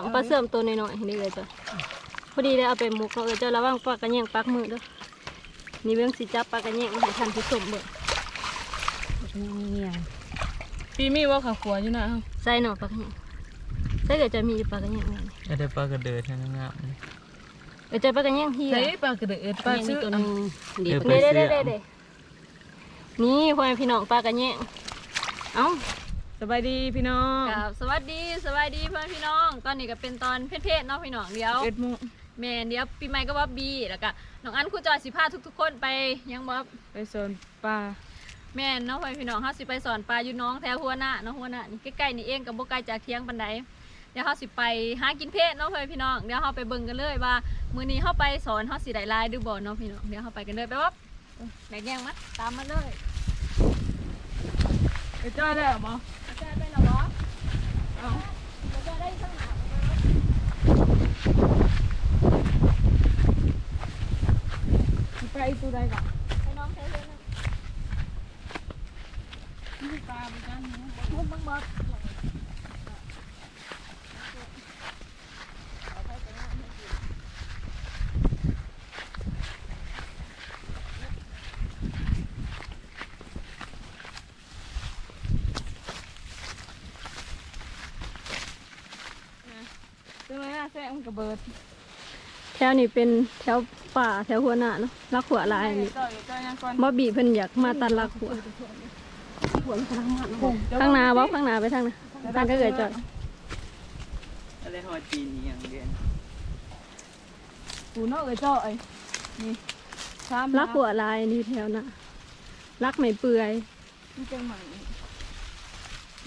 มปลาเสื่อมตัวน้อยๆนี่เลยจ้ะพอดีเลยเอาไปหมุกเขาเออเจ้าระวังปลากระแยงปักมือเด้อนี่เรื่องสิจับปลากระแยงให้ทันผู้ชมเบิ่งเงี้ยปีมีว่าขาขวอยู่นะใส่หน่อปลากระแยงใส่เกิดจะมีปลากระแยงนั่นไม่ได้ปลากระเดิดทั้งงามเลยเออเจ้าปลากระแยงเฮียใส่ปลากระเดือดปลาซื้อตัวนึงเดี๋ยวเออเด้เด้เด้เด้นี่พ่อแม่พี่น้องปลากระแยงเอ้า สบายดีพี่น้องกับสวัสดีสวัสดีเพื่อนพี่น้อง ตอนนี้ก็เป็นตอนเพศๆเนาะพี่น้องเดี๋ยวเอ็ดโมงแม่นเดี๋ยวปีใหม่ก็บ๊อบบี้แล้วก็น้องอันครูจอยสิพาทุก ๆ คนไปยังบ๊อบไปสวนปลาแม่นเนาะเพื่อนพี่น้องเฮาสิไปสอนปลาอยู่น้องแถวหัวหน้าเนาะหัวหน้านี่ใกล้ๆนี่เองกับบ่ไกลจากเที่ยงปานใดเดี๋ยวเฮาสิไปหากินเพศเนาะเพื่อนพี่น้องเดี๋ยวเฮาไปเบิ่งกันเลยว่ามื้อนี้เฮาไปสอนเฮาสิได้ลายดูบ่เนาะพี่น้องเดี๋ยวเฮาไปกันเลยไปบ๊อบแบกแยงมาตามมาเลยไปจ้อยได้หรอหมอจะไปแล้วบ่ เอาจะได้ข้างหน้า ไปตัวใดก่อน ไปน้องใช้เลยนะ มีปลาไปกัน มุกมึงบ๊อบ ซื้อไหมน่าแซ่มันกระเบิดแถวนี้เป็นแถวป่าแถวหัวหน้าเนาะลักหัวลายนี่จ้อยจ้อยยังก่อนบ๊อบบี้เพิ่นอยากมาตัดลักหัวข้างหน้าบ๊อบข้างหน้าไปทางหน้าทางก็เกิดจอดอะไรหอจีนอหย่างเดียนปูนอกเอ้ยจ้อยนี่สามลักหัวลายนี่แถวน่ะลักไม่เปื่อยนี่จังหมัง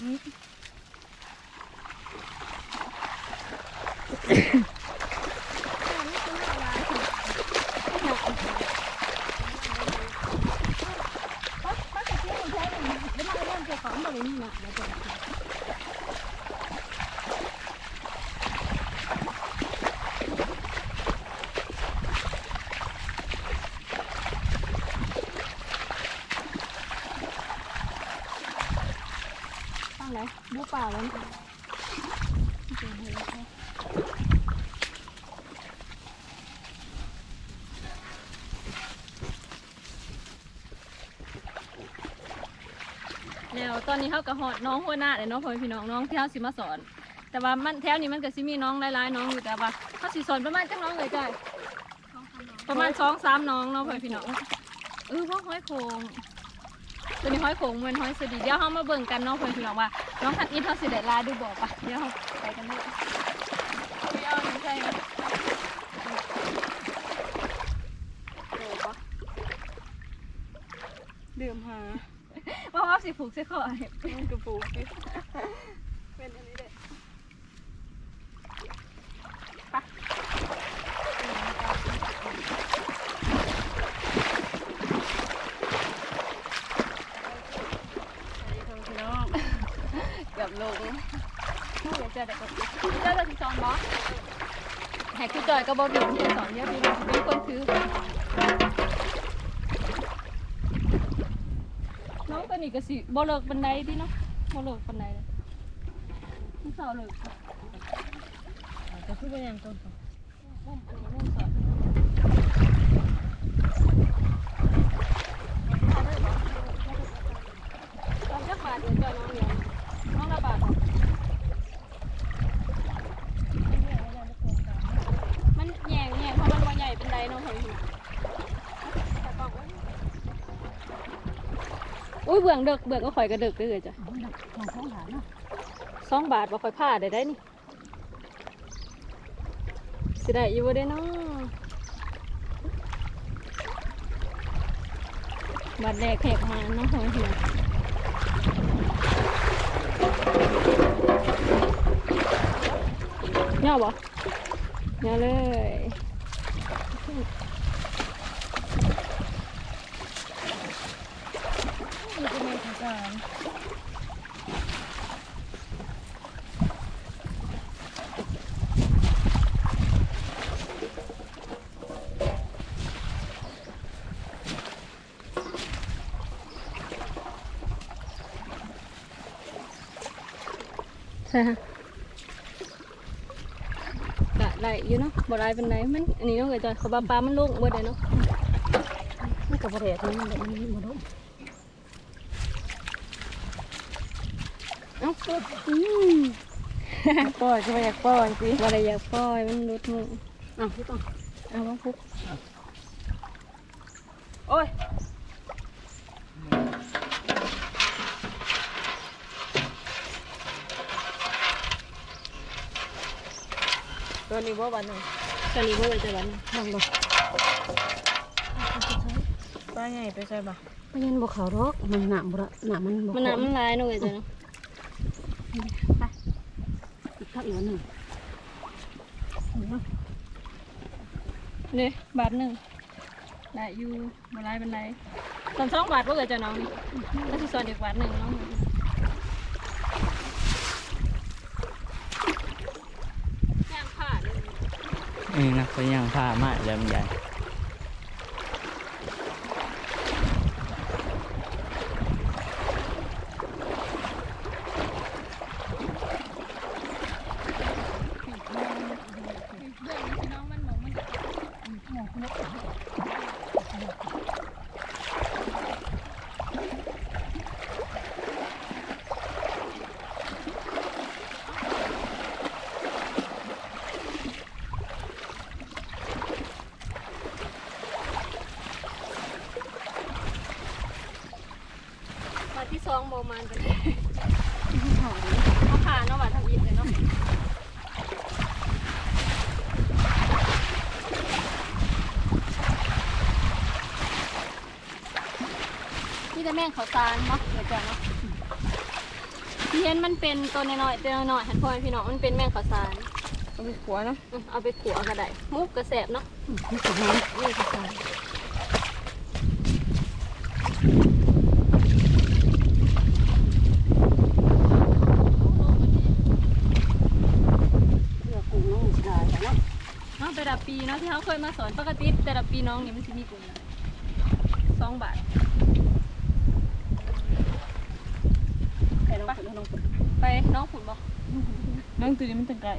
นี่ ข้างไหนบูป่า แล้วตอนนี้เขากับหอดน้องหัวหน้าเลยเน้องพ่อพี่น้องน้องที่เขาสิมาสอน แต่ว่ามันแถวนี้มันก็สิมีน้องหลายๆน้องอยู่แต่ว่าเขาสิสอนประมาณจังน้องเลยจ้ะประมาณสองสามน้องเน้องพ่อพี่น้องเออพวกห้อยโขงตัวนี้ห้อยโขงมันห้อยสดีเดี๋ยวเขามาเบิ่งกันเน้องพ่อพี่น้องว่า น้องทันอินเขาสิได้ลายดูบอกปะเดี๋ยวเราไปกันเลยเดี๋ยวนี่ใช่ไหมโอ้ปะดื่มหาว่าว่าสิผูกเส้คอให้มันกระปูสิ เป็นอันนี้เลย พี่น้อง เกือบล งเดี๋ยวเจอเด็กคนเจอเด็กที่สอนบอสแหกคือจอยกับบอบีมที่สอนเยอะพี่น้องเป็นคนถือน้องตัวนี้ก็สิบ่เลิกบันไดที่เนาะบ่เลิกบันไดเลยที่สาวเลิกจะขึ้นไปยังต้นมุมอันนี้ตอนจักบาทเดี๋ยวจอยน้องเดียวน้องละบาทเหรอมันแยงแยงเพราะมันว่าใหญ่เป็นไดเน้องเฮ้ย อุ้ยเบื่องเดึกเบื่องก็ข่อยกระดึกเลยจ้ะของของหาเนาะสองบาทบ่ค่อยพลาดได้ได้นี่สิได้อยู่บ่ได้เนาะบาทแรกแขกมาเนาะหัวเหี่ยวย่อบ่ย่อเลย ใช่ฮะได้อยู่เนาะบ่ได้เป็นไรมัน อันนี้น้องเอ๋ยจอยเขาบาปลามันลงเบิดเลยเนาะมันก็บ่ได้ที่มันได้มันบ่ลงเอ้าอืมปล่อยจะไปอยากปล่อยสิบ่ได้อยากปล่อยมันรุดมืออ้าวพี่ต้องเอาว่าพุกโอ้ย ตัวนี้ว่าวันหนึ่งตอนนี้บ่ได้จะวันลองบ่ป้าใหญ่ไปใช่ปะมันยันบ่เข้าดอกมันน้ำบ่ละน้ำมันบ่มันน้ำมันลายน้องเอ๋ยจอยเนาะอีกทักอีกอันหนึงนี่บาทหนึ่งได้อยู่บ่ได้เป็นไรตอนสองบาทบ่เอ๋ยจอยน้องนี่ก็สิสอนเด็กบาทหนึ่งน้องย่างผ้าเลย นี่นะก็ยังพามาแล้วมันใหญ่ น้องมันหมองมัน บา ทที่สองโมมันกันเขาผ่าเนาะบาททำอิฐเลยเนาะนี่แต่แม่งเขาตาลเนาะเดี๋ยวก่อนเนาะที่เห็นมันเป็นตัวน้อยๆตัวน้อยๆหันพ่อให้พี่น้องมันเป็นแม่งเขาตาลเอาไปขวาเนาะอืมเอาไปขัวก็ได้มุกกระแสบเนาะมันก็หอมนี่เขาตาล เลือกกุ้งน้องสิได้เนาะ เนาะแต่ละปีเนาะ ที่เขาเคยมาสอนปกติแต่ละปีน้องนี่มันจะมีกลุ่มละสองบาทไปลองฝึกลองฝึกไปน้องขุนบอกน้องตัวนี้มันตั้งไกล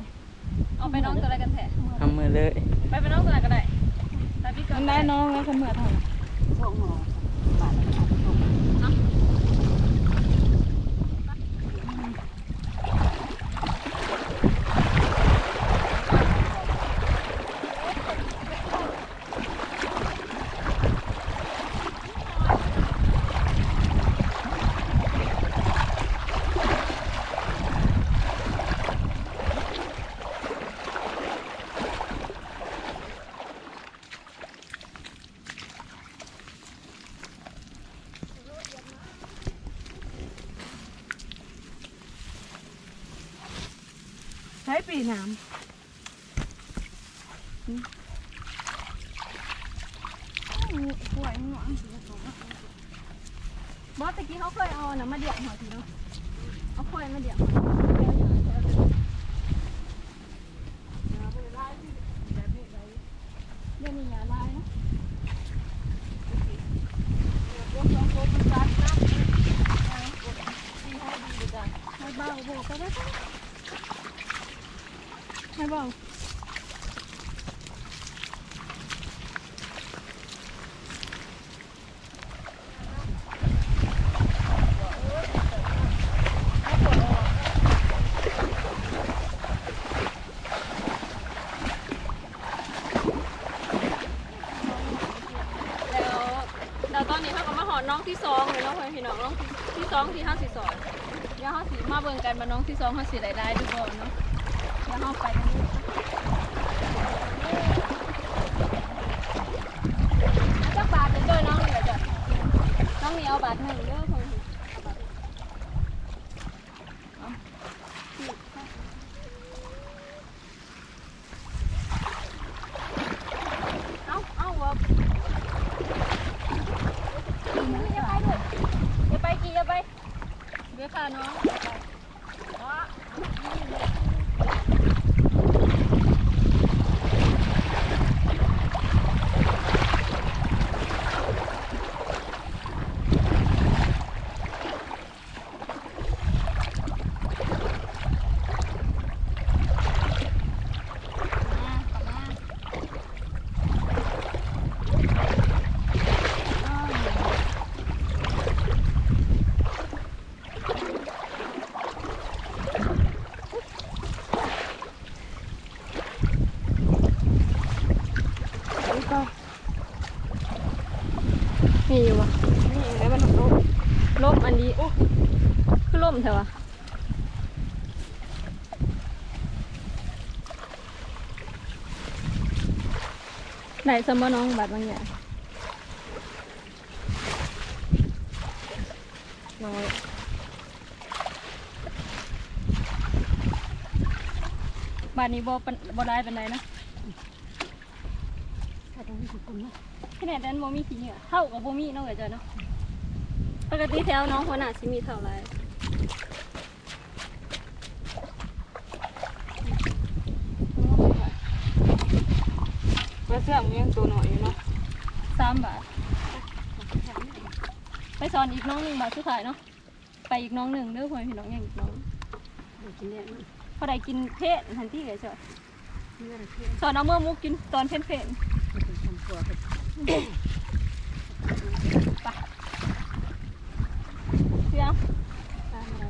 เอาไปน้องตัวอะไรกันแท้ทำมือเลย ไปไปน้องตัวไหนก็ได้แต่พี่ก่อมันนได้น้องแล้วเขาเหมือนทสองหม้อบาทละบาทสอง เนาะ มีน้ำป่วยหนอนบอสตะกี้เขาเคยเอาหนังมาเดี่ยงหัวทีเนาะเอาควายมาเดี่ยงเรื่องนี้อย่าลายนะเบาโบก็ได้ ให้เบาแล้วตอนนี้เขาก็มาหอน้องที่สองเลยเนาะเพื่อนพี่น้องน้องที่สองที่ห้าสิสอนเดี๋ยวเขาสิมาเบิ่งกันมาน้องที่สองเขาสิได้ได้ดูก่อนเนาะ ยวเขาไปกันเลยจักบาทหนึ่งเด้อน้องเหนียวจ้ะน้องเหนียวบาทหนึ่งเด้อเพื่อนเอาบาทหนึ่งเอาสิเอาเอาเอา อย่าไปด้วยอย่าไปกี่อย่าไปเดี๋ยวค่ะน้องอ๋ออ่า เถอะวะไหนสมบน้องบัดบางอย่างน้อยบาดนี้บ่ปานบ่ได้เป็นไรนะถ้าต้องมีคนมาขนาดนั้นบ่มีขี้เหงื่อเท่ากับบ่มีเนาะเอ๋ยจ้ะเนาะ ปกติแถวน้องคนน่ะสิมีเท่าไหรมาเสื่อมยังตัวหน่อยอยู่เนาะสามบาท ไปสอนอีกน้องหนึ่งบาทสุดท้ายเนาะ ไปอีกน้องหนึ่งเด้อพ่อแม่พี่น้องยังอีกน้องเดี๋ยวกินแน่มันพอได้กินเพศทันทีเลยจ้ะเมื่อไรเที่ยงสอนเอาเมื่อมุกกินตอนเพศเพศ มันเป็นคำตัวเป็น เสียง ตามอะไร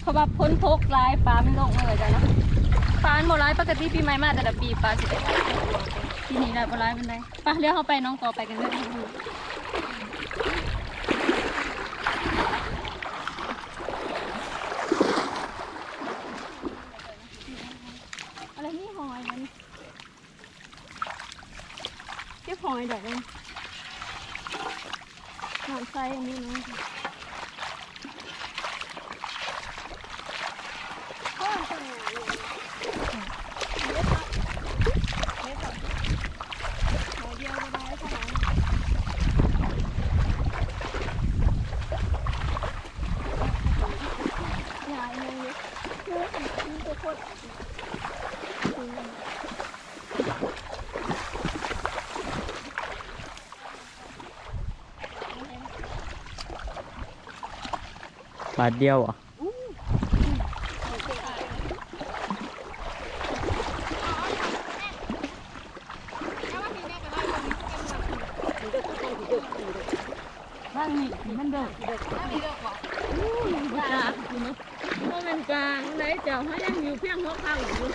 เพราะ ว่าพ้นทกลายปลามันลงเลยจ้ะเนาะปลามันบ่ร้ายปกติปีใหม่มาแต่ละปีปลาสิได้ปีนี้ได้บ่ร้ายเป็นไดไปเรียกเขาไปน้องกอไปกันเด้อะไรนี่หอยมันเก็บหอยดอกมันหอนไส้อันนี้นะ บาทเดียวอะ บ้างนี่มันเด้อ จ้าเพราะมันกลางไหนเจ้าให้ยังอยู่เพียงหัวข้างอยู่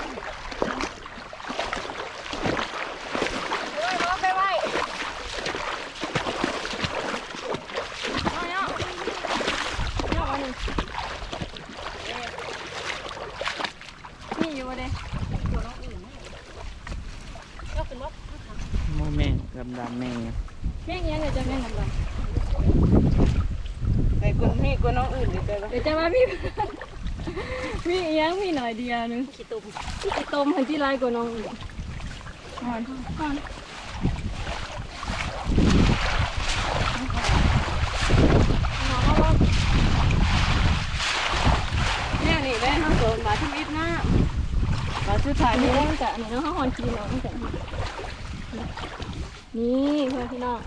นี่อยู่เด้ โมแม่งดำดำๆแม่งเนี่ย แม่งยังเลยจะแม่งดำ ไอ้คนมีคนน้องอื่นอยู่เด้อ ๆเดี๋ยวจะมาพี่ มีอี หยังมีหน่อยเดียวหนึงขี้ตุ่มที่ต้มหันที่ไรกว่าน้องอื่นอ่อนก่อนเนี่ยนี่แหละน้องโดนมาทวิตนะมาสุดท้ายอันนี่นี้ตั้งแต่อันนี้น้องเขาหอนกินเนาะตั้งแต่นี่เพื่อนพี่น้อง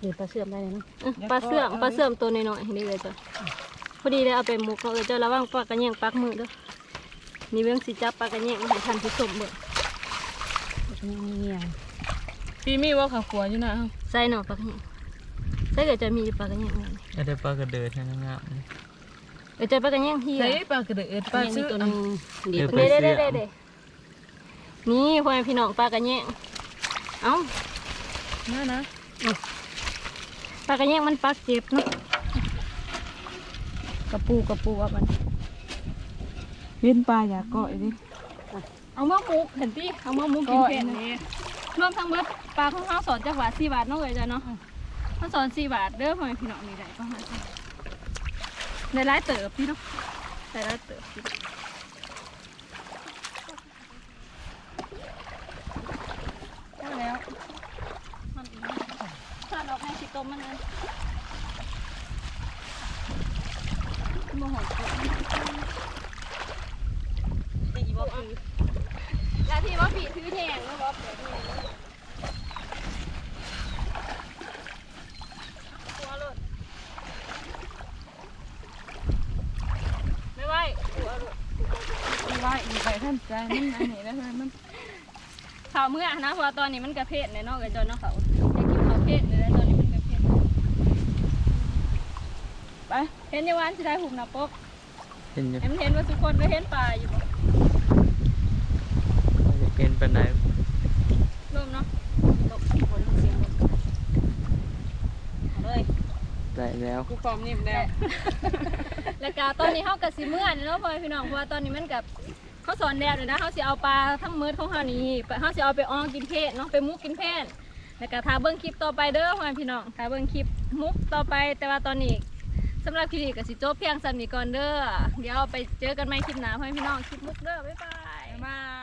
เดี๋ยวปลาเสื่อมได้เลยเนาะอะปลาเสื่อมปลาเสื่อมตัวน้อยๆนี่เลยจ้ะ พอดีเลยเอาไปหมุกเนาะเออเจ้าระวังปลากระเนียงปักมือเด้อมีเรื่องสิจับปลากระเนียงมาให้ทันผู้ชมเบิ่งเงี้ยพี่มีว่าขาขวอยู่นะใส่หน่อปลากระเนียงใส่เกิดจะมีปลากระเนียงไหมก็ได้ปลากระเดิดให้งามๆเลยเออเจ้าปลากระเนียงเฮียใส่ปลากระเดือดปลาซื้อตัวนึงเดี๋ยวเออเด้เด้เด้เด้นี่พ่อแม่พี่น้องปลากระเนียงเอ้านะนะปลากระเนียงมันปักเจ็บเนาะ กระปูกระปูอะมันเว้นปลาอยากเกาะดิเอามาหมุกเห็นติเอามาหมุกกินเผ็ดนี่รวมทั้งเบิดปลาของเขาสอนจักหวาดสี่บาทเนาะเอ้ยจ้ะเนาะเขาสอนสี่บาทเด้อพ่อแม่พี่น้องนี่ได้ประมาณนี้ในร้ายเติบพี่เนาะในร้ายเติบพี่ได้แล้วมันอีกนิดถ้าเราให้สิต้มมันเลย โมโหตีบ่ปีแล้วที่ว่าปีถือแทงแล้วว่าเปิดแทงตัวรถไม่ไหวตัวรถมีไว้อีกไปท่านใจมันอันนี้แล้วมันข่าวเมื่อนะเพราะตอนนี้มันกระเพศในนอกกระจนเนาะเขาอยากกินข้าเพศเลยแล้วตอนนี้มันกระเพศ ไป เห็นอยังวันจะได้หุบหน้าปกเห็นอยู่เห็นเห็นว่าทุกคนก็เห็นปลาอยู่บ่จะเป็นปันไดรวมเนาะตกคนเสียงเลยตได้แล้วกูพร้อมนิ่มแล้วแล้วก็ตอนนี้เฮาก็สิเมื่อยเนาะพ่อแม่พี่น้องเพราะว่าตอนนี้มันกับเขาสอนแดดเลยนะเฮาสิเอาปลาทั้งมืดของเฮานี่ไปเฮาสิเอาไปอ้อกินเพศเนาะไปมุกกินเพศแล้วก็ถ้าเบิ่งคลิปต่อไปเด้อพ่อแม่พี่น้องถ้าเบิ่งคลิปมุกต่อไปแต่ว่าตอนนี้ สำหรับคลิปนี้ก็สิจบเพียงสำนี้ก่อนเด้อ เดี๋ยวไปเจอกันใหม่คลิปหน้าพี่พี่น้องคลิปมุกเด้อ บ๊ายบายบาย